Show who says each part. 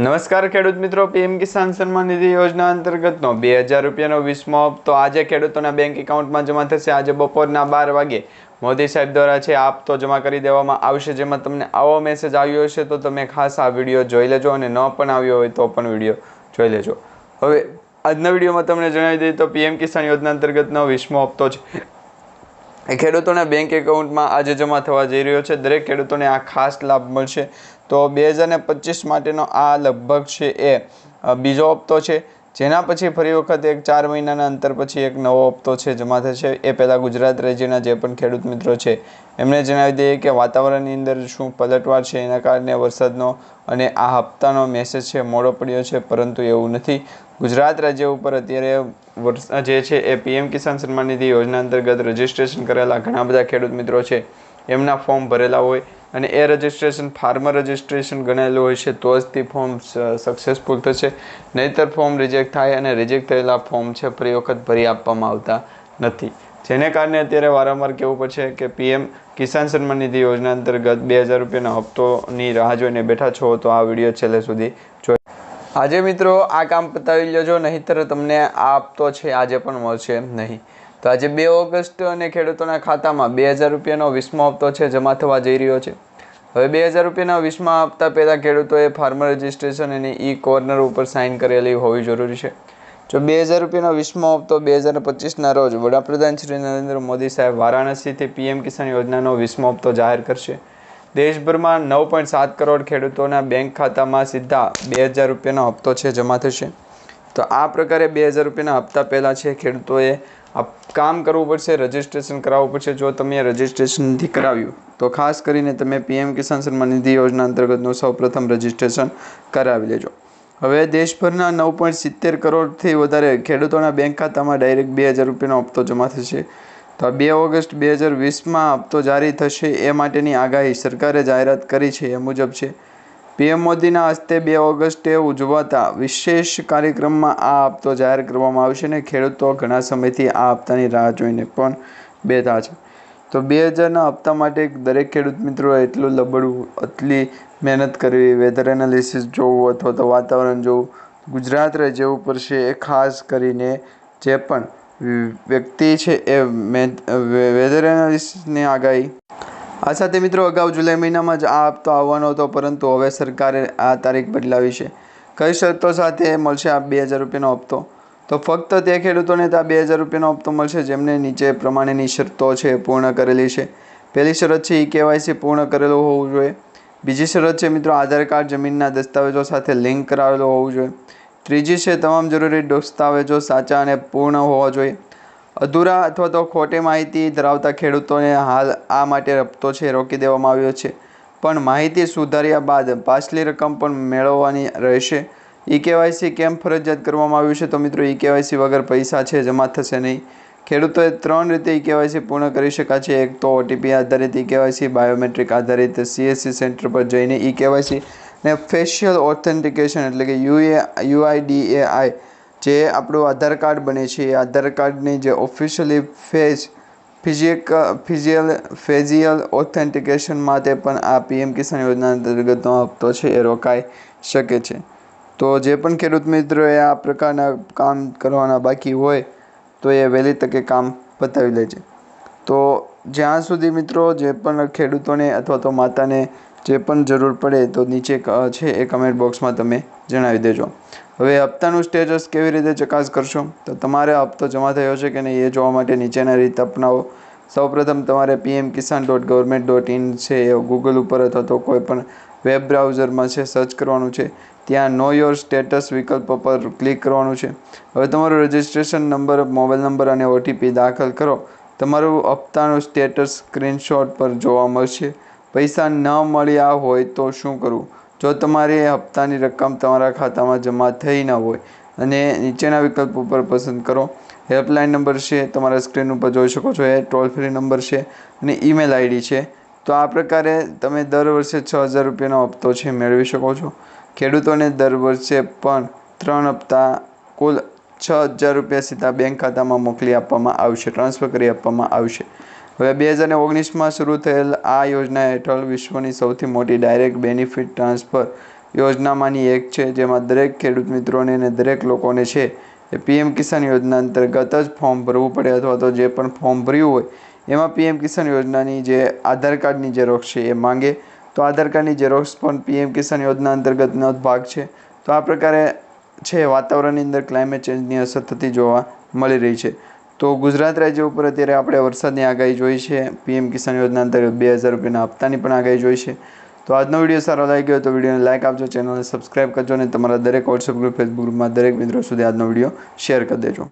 Speaker 1: નમસ્કાર ખેડૂત મિત્રો, પીએમ કિસાન સન્માન નિધિ યોજના અંતર્ગતનો બે હજાર રૂપિયાનો વીસમો હપ્તો આજે ખેડૂતોના બેંક એકાઉન્ટમાં જમા થશે. આજે બપોરના બાર વાગે મોદી સાહેબ દ્વારા છે, આ હપ્તો જમા કરી દેવામાં આવશે. જેમાં તમને આવો મેસેજ આવ્યો હશે તો તમે ખાસ આ વીડિયો જોઈ લેજો અને ન પણ આવ્યો હોય તો પણ વીડિયો જોઈ લેજો. હવે આજના વિડીયોમાં તમને જણાવી દઈએ તો પીએમ કિસાન યોજના અંતર્ગતનો વીસમો હપ્તો છે. એ ખેડૂતોના બેંક એકાઉન્ટમાં આજે જમા થવા જઈ રહ્યો છે. દરેક ખેડૂતોને આ ખાસ લાભ મળશે. તો બે હજાર પચીસ માટેનો આ લગભગ છે એ. બીજો હપ્તો છે. જેના પછી ફરી વખત એક ચાર મહિનાના અંતર પછી એક નવો હપ્તો છે, જમા થશે એ પહેલાં ગુજરાત રાજ્યના જે પણ ખેડૂત મિત્રો છે એમને જણાવી દઈએ કે વાતાવરણની અંદર શું પલટવાર છે, એના કારણે વરસાદનો અને આ હપ્તાનો મેસેજ છે, મોડો પડ્યો છે, પરંતુ એવું નથી. ગુજરાત રાજ્ય ઉપર અત્યારે જે છે એ પીએમ કિસાન સન્માન નિધિ યોજના અંતર્ગત રજીસ્ટ્રેશન કરેલા ઘણા બધા ખેડૂત મિત્રો છે. એમના ફોર્મ ભરેલા હોય અને એ રજિસ્ટ્રેશન ફાર્મર રજિસ્ટ્રેશન ગણાયેલું હોય છે, તો જ તે ફોર્મ સક્સેસફુલ થશે. નહીંતર ફોર્મ રિજેક્ટ થાય અને રિજેક્ટ થયેલા ફોર્મ છે, ફરી વખત ભરી આપવામાં આવતા નથી. જેને કારણે અત્યારે વારંવાર કહેવું પડશે કે પીએમ કિસાન સન્માન નિધિ યોજના અંતર્ગત બે હજાર રૂપિયાના હપ્તોની રાહ જોઈને બેઠા છો, તો આ વીડિયો છેલ્લે સુધી જોઈ આજે મિત્રો આ કામ પતાવી લેજો, નહીંતર તમને આ હપ્તો છે આજે પણ મળશે નહીં. તો આજે બે ઓગસ્ટ અને ખેડૂતોના ખાતામાં બે હજાર રૂપિયાનો વીસમો હપ્તો છે, જમા થવા જઈ રહ્યો છે. હવે બે હજાર રૂપિયાના વીસમા હપ્તા પહેલાં ખેડૂતોએ ફાર્મર રજિસ્ટ્રેશન અને ઈ કોર્નર ઉપર સાઇન કરેલી હોવી જરૂરી છે. જો બે હજાર રૂપિયાનો વીસમો હપ્તો બે હજાર પચીસના રોજ વડાપ્રધાન શ્રી નરેન્દ્ર મોદી સાહેબ વારાણસીથી પીએમ કિસાન યોજનાનો વીસમો હપ્તો જાહેર કરશે. દેશભરમાં નવ પોઈન્ટ સાત કરોડ ખેડૂતોના બેંક ખાતામાં સીધા બે હજાર રૂપિયાનો હપ્તો છે, જમા થશે. તો આ પ્રકારે બે હજાર રૂપિયાના હપ્તા પહેલાં છે, ખેડૂતોએ આ કામ કરવું પડશે રજિસ્ટ્રેશન કરાવવું પડશે. જો તમે રજિસ્ટ્રેશન નથી કરાવ્યું, તો ખાસ કરીને તમે પીએમ કિસાન સન્માન નિધિ યોજના અંતર્ગતનું સૌપ્રથમ રજિસ્ટ્રેશન કરાવી લેજો. હવે દેશભરના નવ પોઈન્ટ સિત્તેર કરોડથી વધારે ખેડૂતોના બેંક ખાતામાં ડાયરેક્ટ બે હજાર રૂપિયાનો હપ્તો જમા થશે. તો આ બે ઓગસ્ટ બે હજાર વીસમાં હપ્તો જારી થશે એ માટેની આગાહી સરકારે જાહેરાત કરી છે એ મુજબ છે. પીએમ મોદીના હસ્તે બે ઓગસ્ટે ઉજવાતા વિશેષ કાર્યક્રમમાં આ હપ્તો જાહેર કરવામાં આવશે ને ખેડૂતો ઘણા સમયથી આ હપ્તાની રાહ જોઈને પણ બેઠા છે. તો બે હજારના હપ્તા માટે દરેક ખેડૂત મિત્રો એટલું લબડવું આટલી મહેનત કરવી વેધર એનાલિસિસ જોવું અથવા તો વાતાવરણ જોવું, ગુજરાત રાજ્ય ઉપર છે એ ખાસ કરીને જે પણ વ્યક્તિ છે એ વેધર એનાલિસિસની આગાહી આ સાથે મિત્રો અગાઉ જુલાઈ મહિનામાં જ આ હપ્તો આવવાનો હતો, પરંતુ હવે સરકારે આ તારીખ બદલાવી છે. કઈ શરતો સાથે મળશે આ બે હજાર રૂપિયાનો હપ્તો? તો ફક્ત તે ખેડૂતોને તો આ બે હજાર રૂપિયાનો હપ્તો મળશે, જેમને નીચે પ્રમાણેની શરતો છે પૂર્ણ કરેલી છે. પહેલી શરત છે, ઈ કેવાયસી પૂર્ણ કરેલું હોવું જોઈએ. બીજી શરત છે, મિત્રો, આધાર કાર્ડ જમીનના દસ્તાવેજો સાથે લિંક કરાવેલો હોવું જોઈએ. ત્રીજી છે, તમામ જરૂરી દસ્તાવેજો સાચા અને પૂર્ણ હોવા જોઈએ. અધૂરા અથવા તો ખોટી માહિતી ધરાવતા ખેડૂતોને હાલ આ માટે રપતો છે, રોકી દેવામાં આવ્યો છે. પણ માહિતી સુધાર્યા બાદ પાછલી રકમ પણ મેળવવાની રહેશે. ઈ કેવાયસી કેમ ફરજિયાત કરવામાં આવ્યું છે? તો મિત્રો, ઈ કેવાયસી વગર પૈસા છે, જમા થશે નહીં. ખેડૂતોએ ત્રણ રીતે ઈ કેવાયસી પૂર્ણ કરી શકાય છે. એક તો ઓટીપી આધારિત ઈ કેવાયસી બાયોમેટ્રિક આધારિત સીએસસી સેન્ટર પર જઈને ઈ કેવાયસી ને ફેશિયલ ઓથેન્ટિકેશન એટલે કે યુએ, યુઆઈડીએઆઈ જે આપણું આધાર કાર્ડ બને છે, એ આધાર કાર્ડની જે ઓફિશિયલી ફેઝ ફિઝિક ફિઝિયલ ફેઝિયલ ઓથેન્ટિકેશન માટે પણ આ પીએમ કિસાન યોજના અંતર્ગતનો હપ્તો છે, એ રોકાઈ શકે છે. તો જે પણ ખેડૂત મિત્રોએ આ પ્રકારના કામ કરવાના બાકી હોય, તો એ વહેલી તકે કામ પતાવી લેજે. તો જ્યાં સુધી મિત્રો જે પણ ખેડૂતોને અથવા તો માતાને જે પણ જરૂર પડે તો નીચે છે એ કમેન્ટ બોક્સમાં તમે જણાવી દેજો. હવે હપ્તાનું સ્ટેટસ કેવી રીતે ચકાસ કરશો? તો તમારે હપ્તો જમા થયો છે કે નહીં એ જોવા માટે નીચેના રીત અપનાવો. સૌપ્રથમ તમારે PM Kisan dot government dot in છે એ ગૂગલ ઉપર અથવા તો કોઈ પણ વેબ બ્રાઉઝરમાં છે સર્ચ કરવાનું છે. ત્યાં નો યોર સ્ટેટસ વિકલ્પ પર ક્લિક કરવાનું છે. હવે તમારો રજિસ્ટ્રેશન નંબર મોબાઈલ નંબર અને ઓટીપી દાખલ કરો. તમારું હપ્તાનું સ્ટેટસ સ્ક્રીનશોટ પર જોવા મળશે. પૈસા ન મળ્યા હોય તો શું કરવું? જો તમારી હપ્તાની રકમ તમારા ખાતામાં જમા થઈ ન હોય અને નીચેના વિકલ્પ ઉપર પસંદ કરો. હેલ્પલાઇન નંબર છે, તમારા સ્ક્રીન ઉપર જોઈ શકો છો, એ ટોલ ફ્રી નંબર છે અને ઈમેલ આઈડી છે. તો આ પ્રકારે તમે દર વર્ષે છ હજાર રૂપિયાનો હપ્તો છે, મેળવી શકો છો. ખેડૂતોને દર વર્ષે પણ ત્રણ હપ્તા કુલ છ હજાર રૂપિયા સીધા બેંક ખાતામાં મોકલી આપવામાં આવશે, ટ્રાન્સફર કરી આપવામાં આવશે. હવે બે હજાર ઓગણીસમાં શરૂ થયેલ આ યોજના હેઠળ વિશ્વની સૌથી મોટી ડાયરેક્ટ બેનિફિટ ટ્રાન્સફર યોજનામાંની એક છે, જેમાં દરેક ખેડૂત મિત્રોને અને દરેક લોકોને છે એ પીએમ કિસાન યોજના અંતર્ગત જ ફોર્મ ભરવું પડે અથવા તો જે પણ ફોર્મ ભર્યું હોય, એમાં પીએમ કિસાન યોજનાની જે આધાર કાર્ડની ઝેરોક્ષ છે એ માંગે. તો આધાર કાર્ડની ઝેરોક્ષ પણ પીએમ કિસાન યોજના અંતર્ગતનો જ ભાગ છે. તો આ પ્રકારે છે વાતાવરણની અંદર ક્લાઇમેટ ચેન્જની અસર થતી જોવા મળી રહી છે. તો ગુજરાત રાજ્ય ઉપર અત્યારે આપણે વરસાદની આગાહી જોઈ છે. પીએમ કિસાન યોજના અંતર્ગત બે હજાર રૂપિયાના હપ્તાની પણ આગાહી જોઈ છે. તો આજનો વીડિયો સારો લાગ્યો તો વિડીયોને લાઇક આપજો, ચેનલને સબસ્ક્રાઇબ કરજો અને તમારા દરેક વોટ્સઅપ ગ્રુપ ફેસબુક ગ્રુપમાં દરેક મિત્રો સુધી આજનો વીડિયો શેર કરી દેજો.